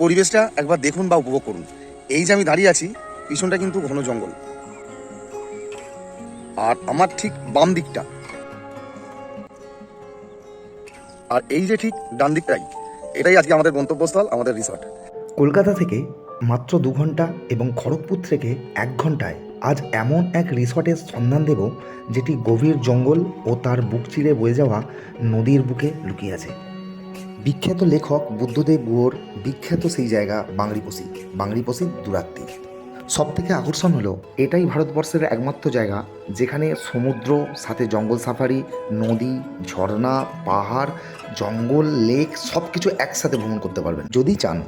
পরিবেশটা একবার দেখুন বা উপভোগ করুন। এই যে আমি দাঁড়িয়ে আছি, পিছনটা কিন্তু ঘন জঙ্গল। আর আমার ঠিক বাম দিকটা। আর এই যে ঠিক ডান দিকটাই, এটাই আজকে আমাদের গন্তব্যস্থল, আমাদের রিসর্ট কলকাতা থেকে মাত্র দু ঘণ্টা এবং খড়গপুর থেকে এক ঘন্টায় আজ এমন এক রিসর্টের সন্ধান দেব, যেটি গভীর জঙ্গল ও তার বুক চিরে বয়ে যাওয়া নদীর বুকে লুকিয়ে আছে। বিখ্যাত লেখক বুদ্ধদেব গুহর বিখ্যাত সেই জায়গা বাংরিপোষি বাংরিপোষি দূরাত্মি সব থেকে আকর্ষণ হলো, এটাই ভারতবর্ষের একমাত্র জায়গা যেখানে সমুদ্র, সাথে জঙ্গল সাফারি, নদী, ঝর্ণা, পাহাড়, জঙ্গল, লেক সব কিছু একসাথে ভ্রমণ করতে পারবেন, যদি চান।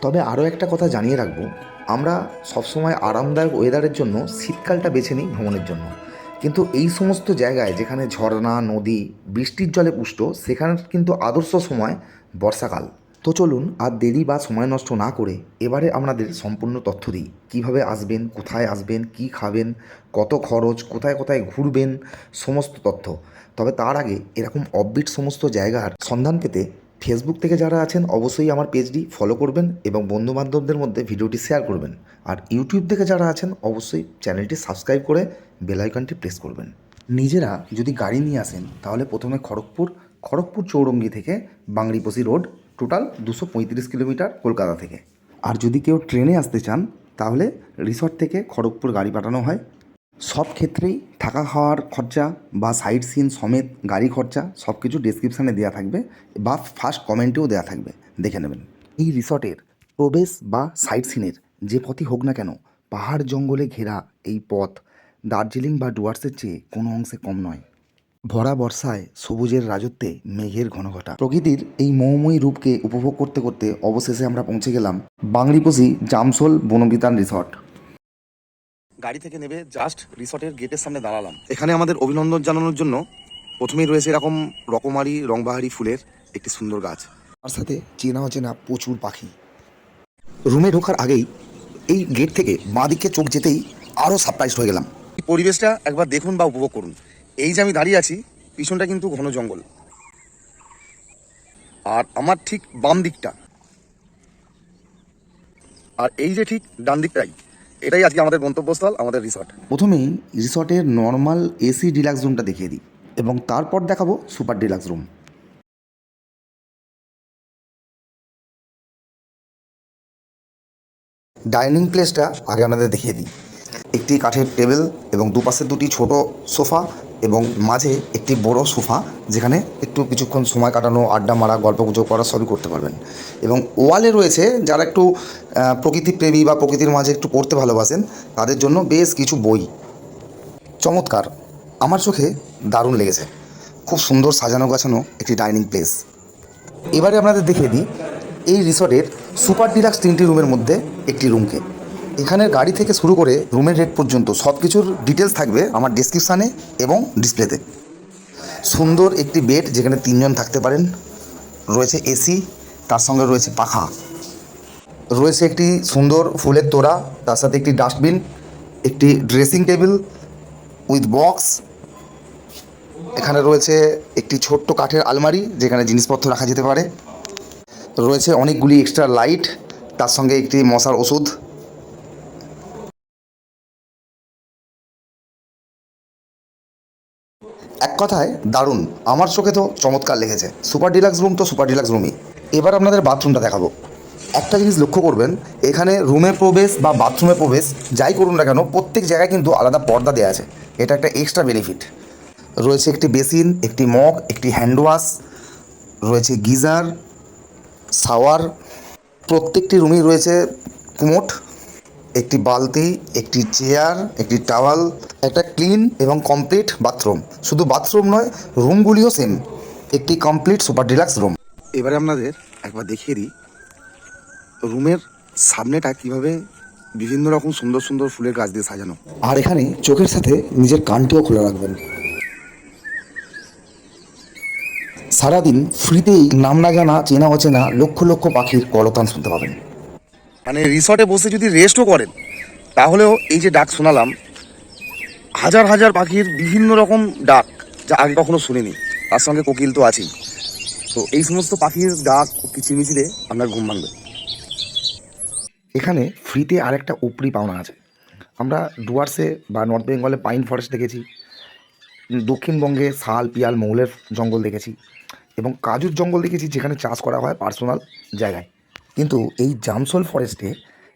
তবে আরও একটা কথা জানিয়ে রাখব, আমরা সবসময় আরামদায়ক ওয়েদারের জন্য শীতকালটা বেছে নিই ভ্রমণের জন্য। কিন্তু এই সমস্ত জায়গায় যেখানে ঝর্ণা, নদী, বৃষ্টির জলে পুষ্ট, সেখানে কিন্তু আদর্শ সময় বর্ষাকাল। তো চলুন আর দেরি বা সময় নষ্ট না করে এবারে আপনাদের সম্পূর্ণ তথ্য দিই। কীভাবে আসবেন, কোথায় আসবেন, কি খাবেন, কত খরচ, কোথায় কোথায় ঘুরবেন, সমস্ত তথ্য। তবে তার আগে এরকম অববিট সমস্ত জায়গার সন্ধান পেতে ফেসবুক থেকে যারা আছেন, অবশ্যই আমার পেজটি ফলো করবেন এবং বন্ধুবান্ধবদের মধ্যে ভিডিওটি শেয়ার করবেন। আর ইউটিউব থেকে যারা আছেন, অবশ্যই চ্যানেলটি সাবস্ক্রাইব করে বেল আইকনটি প্রেস করবেন। নিজেরা যদি গাড়ি নিয়ে আসেন, তাহলে প্রথমে খড়গপুর খড়গপুর চৌরঙ্গি থেকে বাংরিপোষি রোড টোটাল দুশো পঁয়ত্রিশ কিলোমিটার কলকাতা থেকে। আর যদি কেউ ট্রেনে আসতে চান, তাহলে রিসর্ট থেকে খড়গপুর গাড়ি পাঠানো হয়। সব ক্ষেত্রেই থাকা খাওয়ার খরচা বা সাইট সিন সমেত গাড়ি খরচা সব কিছু ডেসক্রিপশানে দেওয়া থাকবে বা ফার্স্ট কমেন্টেও দেওয়া থাকবে, দেখে নেবেন। এই রিসর্টের প্রবেশ বা সাইট সিনের যে পথই হোক না কেন, পাহাড় জঙ্গলে ঘেরা এই পথ দার্জিলিং বা ডুয়ার্সের চেয়ে কোনো অংশে কম নয়। ভরা বর্ষায় সবুজের রাজত্বে মেঘের ঘনঘটা। প্রকৃতির এই মোহময়ী রূপকে উপভোগ করতে করতে অবশেষে আমরা পৌঁছে গেলাম বাংরিপোষি জামসোল বনবিতান রিসর্ট। গাড়ি থেকে নেবে জাস্ট রিসর্টের গেটের সামনে দাঁড়ালাম। এখানে আমাদের অভিনন্দন জানানোর জন্য প্রথমেই রয়েছে এরকম রকমারি রংবাহারি ফুলের একটি সুন্দর গাছ। তার সাথে চেনা অচেনা প্রচুর পাখি। রুমে ঢোকার আগেই এই গেট থেকে বাঁ দিকে চোখ যেতেই আরও সারপ্রাইজ হয়ে গেলাম। এই পরিবেশটা একবার দেখুন বা উপভোগ করুন। এই যে আমি দাঁড়িয়ে আছি পিছনটা কিন্তু ঘন জঙ্গল। আর আমার ঠিক বাম দিকটা। আর এই যে ঠিক ডান দিকটাই। এটাই আজকে আমাদের গন্তব্যস্থল, আমাদের রিসর্ট প্রথমেই রিসর্টের নর্মাল এসি ডিলাক্স রুমটা দেখিয়ে দিই এবং তারপর দেখাবো সুপার ডিলাক্স রুম ডাইনিং প্লেসটা আগে আমাদের দেখিয়ে দিই। একটি কাঠের টেবিল এবং দুপাশে দুটি ছোট সোফা এবং মাঝে একটি বড় সোফা যেখানে একটু কিছুক্ষণ সময় কাটানো, আড্ডা মারা গল্প গুজব করা সবই করতে পারবেন। এবং ওয়ালে রয়েছে যারা একটু প্রকৃতিপ্রেমী বা প্রকৃতির মাঝে একটু পড়তে ভালোবাসেন, তাদের জন্য বেশ কিছু বই। চমৎকার। আমার চোখে দারুণ লেগেছে। খুব সুন্দর সাজানো গাছানো একটি ডাইনিং প্লেস। এবারে আপনাদের দেখিয়ে দিই, এই রিসর্টের সুপার ডিলাক্স তিনটি রুমের মধ্যে একটি রুমকে। এখানের গাড়ি থেকে শুরু করে রুমের রেট পর্যন্ত সব কিছুর ডিটেলস থাকবে আমার ডিসক্রিপশানে এবং ডিসপ্লেতে সুন্দর একটি বেড যেখানে তিনজন থাকতে পারেন। রয়েছে এসি তার সঙ্গে রয়েছে পাখা। রয়েছে একটি সুন্দর ফুলের তোড়া, তার সাথে একটি ডাস্টবিন একটি ড্রেসিং টেবিল উইথ বক্স এখানে রয়েছে একটি ছোট্ট কাঠের আলমারি যেখানে জিনিসপত্র রাখা যেতে পারে। রয়েছে অনেকগুলি এক্সট্রা লাইট তার সঙ্গে একটি মশার ওষুধ। এক কথায়, দারুণ। আমার চোখে তো চমৎকার লেগেছে। সুপার ডিলাক্স রুম তো সুপার ডিলাক্স রুমই। এবার আপনাদের বাথরুমটা দেখাবো। একটা জিনিস লক্ষ্য করবেন, এখানে রুমে প্রবেশ বা বাথরুমে প্রবেশ, যাই করুন না কেন, প্রত্যেক জায়গায় কিন্তু আলাদা পর্দা দেওয়া আছে। এটা একটা এক্সট্রা বেনিফিট রয়েছে একটি বেসিন, একটি মগ, একটি হ্যান্ড ওয়াশ রয়েছে গিজার, শাওয়ার, প্রত্যেকটি রুমেই রয়েছে কুমোট। একটি বালতি একটি চেয়ার একটি টাওয়াল একটা ক্লিন এবং কমপ্লিট বাথরুম। শুধু বাথরুম নয় রুমগুলিও সেম একটি কমপ্লিট সুপার ডিলাক্স রুম। এবারে আপনাদের একবার দেখিয়ে দিই রুমের সামনেটা কীভাবে বিভিন্ন রকম সুন্দর সুন্দর ফুলের গাছ দিয়ে সাজানো। আর এখানে চোখের সাথে নিজের কানটিও খুলে রাখবেন। সারাদিন ফ্রিতেই নাম না জানা চেনা অচেনা লক্ষ লক্ষ পাখির কলতান শুনতে পাবেন। মানে রিসর্টে বসে যদি রেস্টও করেন, তাহলেও এই যে ডাক শোনালাম, হাজার হাজার পাখির বিভিন্ন রকম ডাক যা আগে কখনো শুনিনি। তার সঙ্গে কোকিল তো আছেই। তো এই সমস্ত পাখির ডাক ও কিচিরমিচিরে আপনার ঘুম ভাঙবে। এখানে ফ্রিতে আরেকটা উপরি পাওনা আছে। আমরা ডুয়ার্সে বা নর্থ বেঙ্গলে পাইন ফরেস্ট দেখেছি, দক্ষিণবঙ্গে শাল, পিয়াল, মৌলের জঙ্গল দেখেছি এবং কাজুর জঙ্গল দেখেছি যেখানে চাষ করা হয় পার্সোনাল জায়গায়। কিন্তু এই জামসল ফরেস্টে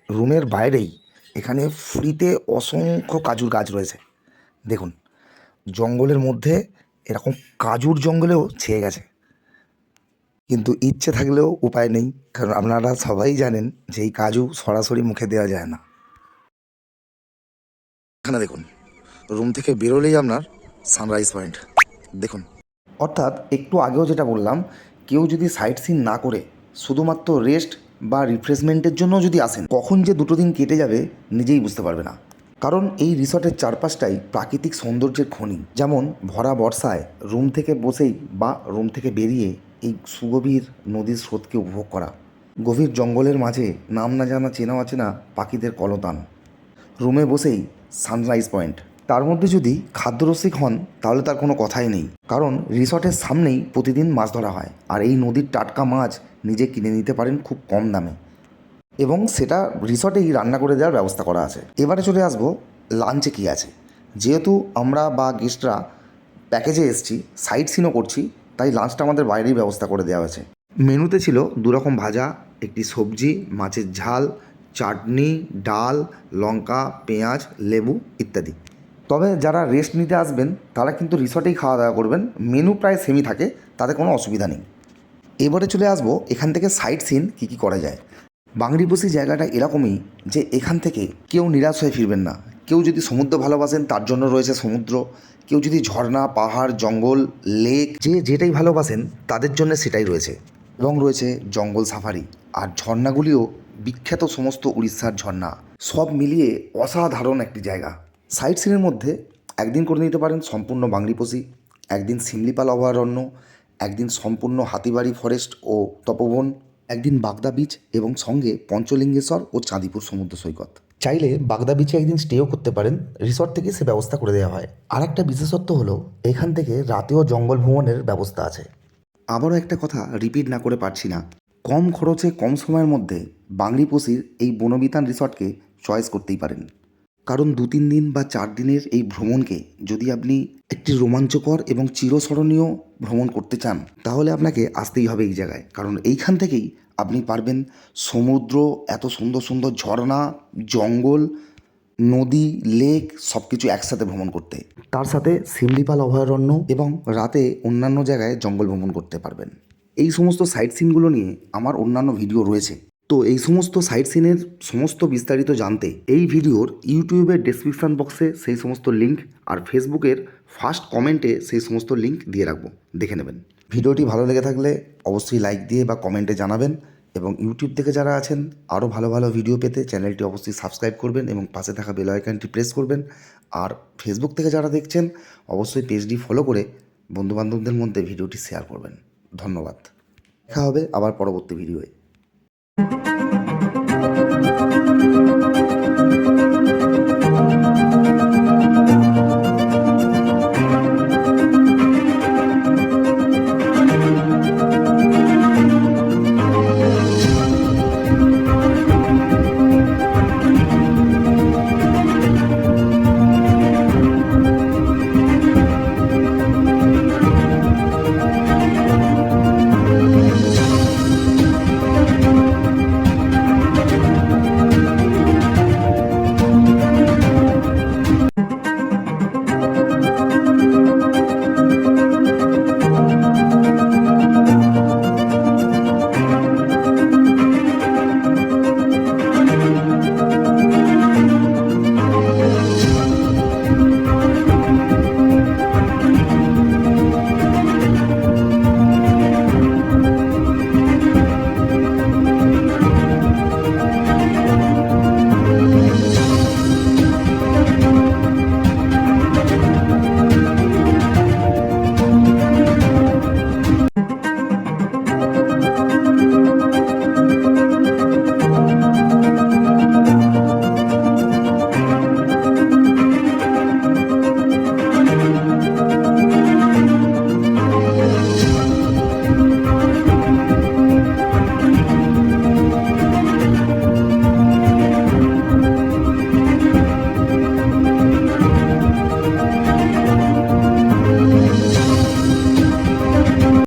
রুমের বাইরেই এখানে ফ্রিতে অসংখ্য কাজুর গাছ রয়েছে। দেখুন, জঙ্গলের মধ্যে এরকম কাজুর জঙ্গলেও ছেয়ে গেছে। কিন্তু ইচ্ছে থাকলেও উপায় নেই, কারণ আপনারা সবাই জানেন যে এই কাজু সরাসরি মুখে দেওয়া যায় না। এখানে দেখুন রুম থেকে বেরোলেই আপনার সানরাইজ পয়েন্ট দেখুন, অর্থাৎ একটু আগেও যেটা বললাম, কেউ যদি সাইট সিন না করে, শুধুমাত্র রেস্ট বা রিফ্রেশমেন্টের জন্য যদি আসেন, কখন যে দুটো দিন কেটে যাবে নিজেই বুঝতে পারবে না। কারণ এই রিসর্টের চারপাশটাই প্রাকৃতিক সৌন্দর্যের খনি। যেমন ভরা বর্ষায় রুম থেকে বসেই বা রুম থেকে বেরিয়ে এই সুগভীর নদীর স্রোতকে উপভোগ করা। গভীর জঙ্গলের মাঝে নাম না জানা চেনা অচেনা পাখিদের কলতান। রুমে বসেই সানরাইজ পয়েন্ট তার মধ্যে যদি খাদ্যরসিক হন, তাহলে তার কোনো কথাই নেই। কারণ রিসর্টের সামনেই প্রতিদিন মাছ ধরা হয়, আর এই নদীর টাটকা মাছ নিজে কিনে নিতে পারেন খুব কম দামে। এবং সেটা রিসর্টেই রান্না করে দেওয়ার ব্যবস্থা করা আছে। এবারে চলে আসব, লাঞ্চে কী আছে? যেহেতু আমরা বা গেস্টরা প্যাকেজে এসছি, সাইট সিনও করছি, তাই লাঞ্চটা আমাদের বাইরেই ব্যবস্থা করে দেওয়া হয়েছে। মেনুতে ছিল দুরকম ভাজা, একটি সবজি, মাছের ঝাল, চাটনি, ডাল, লঙ্কা, পেঁয়াজ, লেবু ইত্যাদি। তবে যারা রেস্ট নিতে আসবেন, তারা কিন্তু রিসর্টেই খাওয়া দাওয়া করবেন। মেনু প্রায় সেমই থাকে, তাতে কোনো অসুবিধা নেই। এবারে চলে আসব, এখান থেকে সাইট সিন কী কী করা যায়। বাংরিবসি জায়গাটা এরকমই যে এখান থেকে কেউ নিরাশ হয়ে ফিরবেন না। কেউ যদি সমুদ্র ভালোবাসেন, তার জন্য রয়েছে সমুদ্র। কেউ যদি ঝর্ণা, পাহাড়, জঙ্গল লেক যে যেটাই ভালোবাসেন, তাদের জন্য সেটাই রয়েছে। এবং রয়েছে জঙ্গল সাফারি আর ঝর্ণাগুলিও বিখ্যাত সমস্ত উড়িষ্যার ঝর্ণা। সব মিলিয়ে অসাধারণ একটি জায়গা। সাইট সিনের মধ্যে একদিন করে নিতে পারেন সম্পূর্ণ বাংরিপোষি একদিন সিমলিপাল অভয়ারণ্য, একদিন সম্পূর্ণ হাতিবাড়ি ফরেস্ট ও তপবন, একদিন বাগদা বিচ এবং সঙ্গে পঞ্চলিঙ্গেশ্বর ও চাঁদিপুর সমুদ্র সৈকত। চাইলে বাগদা বিচে একদিন স্টেও করতে পারেন রিসর্ট থেকে সে ব্যবস্থা করে দেওয়া হয়। আর একটা বিশেষত্ব হলো, এখান থেকে রাতেও জঙ্গল ভ্রমণের ব্যবস্থা আছে। আবারও একটা কথা রিপিট না করে পারছি না। কম খরচে, কম সময়ের মধ্যে বাংরিপোষির এই বনবিতান রিসর্টকে চয়েস করতেই পারেন। কারণ দু তিন দিন বা চার দিনের এই ভ্রমণকে যদি আপনি একটি রোমাঞ্চকর এবং চিরস্মরণীয় ভ্রমণ করতে চান, তাহলে আপনাকে আসতেই হবে এই জায়গায়। কারণ এইখান থেকেই আপনি পারবেন সমুদ্র, এত সুন্দর সুন্দর ঝর্ণা, জঙ্গল, নদী, লেক সব কিছু একসাথে ভ্রমণ করতে। তার সাথে সিমলিপাল অভয়ারণ্য এবং রাতে অন্যান্য জায়গায় জঙ্গল ভ্রমণ করতে পারবেন। এই সমস্ত সাইট সিনগুলো নিয়ে আমার অন্যান্য ভিডিও রয়েছে। তো এই সমস্ত সাইট সিনের সমস্ত বিস্তারিত জানতে এই ভিডিওর ইউটিউবের ডেসক্রিপশন বক্সে সেই সমস্ত লিঙ্ক আর ফেসবুকের ফার্স্ট কমেন্টে সেই সমস্ত লিঙ্ক দিয়ে রাখব। দেখে নেবেন। ভিডিওটি ভালো লেগে থাকলে অবশ্যই লাইক দিয়ে বা কমেন্টে জানাবেন এবং ইউটিউব থেকে যারা আছেন, আরও ভালো ভালো ভিডিও পেতে চ্যানেলটি অবশ্যই সাবস্ক্রাইব করবেন এবং পাশে থাকা বেল আইকনটি প্রেস করবেন। আর ফেসবুক থেকে যারা দেখছেন, অবশ্যই পেজটি ফলো করে বন্ধুবান্ধবদের মধ্যে ভিডিওটি শেয়ার করবেন। ধন্যবাদ। দেখা হবে আবার পরবর্তী ভিডিওয়ে thank you